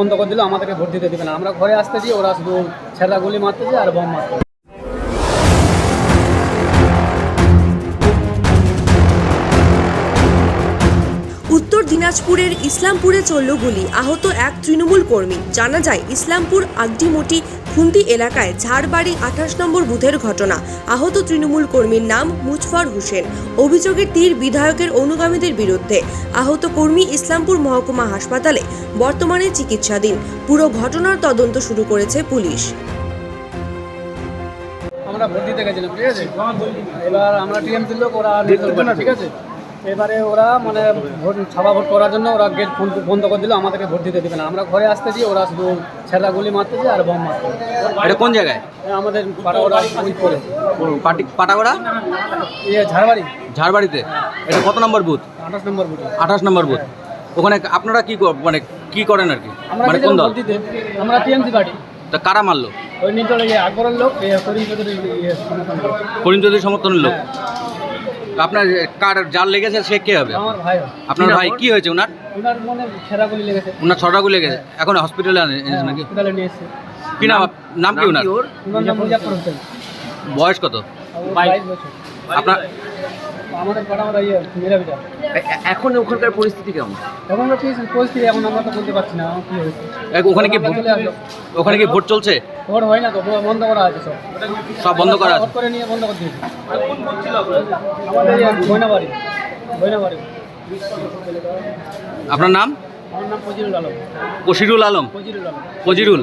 বন্ধ করে দিল, আমাদেরকে ভোট দিতে দেবে না। আমরা ঘরে আসতেছি ওরা শুধু ছেঁড়া গুলি মারতেছে আর বম মারতেছে। দিনাজপুরের ইসলামপুরে চলল গুলি। আহত এক তৃণমূল কর্মী। জানা যায়, ইসলামপুর আগডিমোটি খুন্তি এলাকায় ঝাড়বাড়ি আঠাশ নম্বর বুথের ঘটনা। আহত তৃণমূল কর্মীর নাম মুজফর হোসেন। অভিযোগের তীর বিধায়কের অনুগামীদের বিরুদ্ধে। আহত কর্মী ইসলামপুর মহকুমা হাসপাতালে বর্তমানে চিকিৎসাধীন। পুরো ঘটনার তদন্ত শুরু করেছে পুলিশ। আমরা ভোট দিতে গেছিলাম, ঠিক আছে? এবার আমরা টিএমসির লোক, ওরা ঠিক আছে? এবারে ওরা মানে ভোট ছাপা ভোট করার জন্য ওরা গেট বন্ধ করে দিল আমাদেরকে ভোট দিতে দেবে না। আমরা ঘরে আসতেছি ওরা শুধু ছেঁড়া গুলি মারতেছে আর বম মারতেছে এটা কোন জায়গায়? আমাদের করে পাটি পাটাগড়া? ইয়ে ঝাড়বাড়ি। ঝাড়বাড়িতে। এটা কত নম্বর বুথ? আঠাশ নম্বর বুথ। আঠাশ নম্বর বুথ। ওখানে আপনারা কি মানে কি করেন আর কি? মানে কোন দল? আমরা টিএমসি পার্টি। তা কারা মারলো? ওই নির্দল ইয়ে আকবরের লোক করিম চৌধুরীর ইয়ে। করিম চৌধুরী সমর্থনের লোক? আপনার কার যার লেগেছে সে কে হবে? আমার ভাই আপনার ভাই কি হয়েছে ওনার ওনার মনে ছেঁড়া গুলি লেগেছে। ওনার ছটা গুলি লেগেছে এখন হসপিটালে এনেছে নাকি? হসপিটালে নিয়ে এসেছে। কি নাম নাম কি ওনার ওনার নাম মুজাফর হোসেন। বয়স কত? বাইশ বছর। আপনার ইয়ে এখন ওখানকার পরিস্থিতি কেমন? এখন আমরা কি পরিস্থিতি এখন আমরা তো বলতে পারছি না কি হয়েছে। ওখানে কি ওখানে কি ভোট চলছে? ভোট হয় না তো বন্ধ করা আছে সব। সব বন্ধ করা আছে? করে নিয়ে বন্ধ করে দিয়েছে। আমাদের গয়নাবাড়ি গয়নাবাড়ি আপনার নাম? আমার নাম ফজিরুল আলম। ফজিরুল আলম। ফজিরুল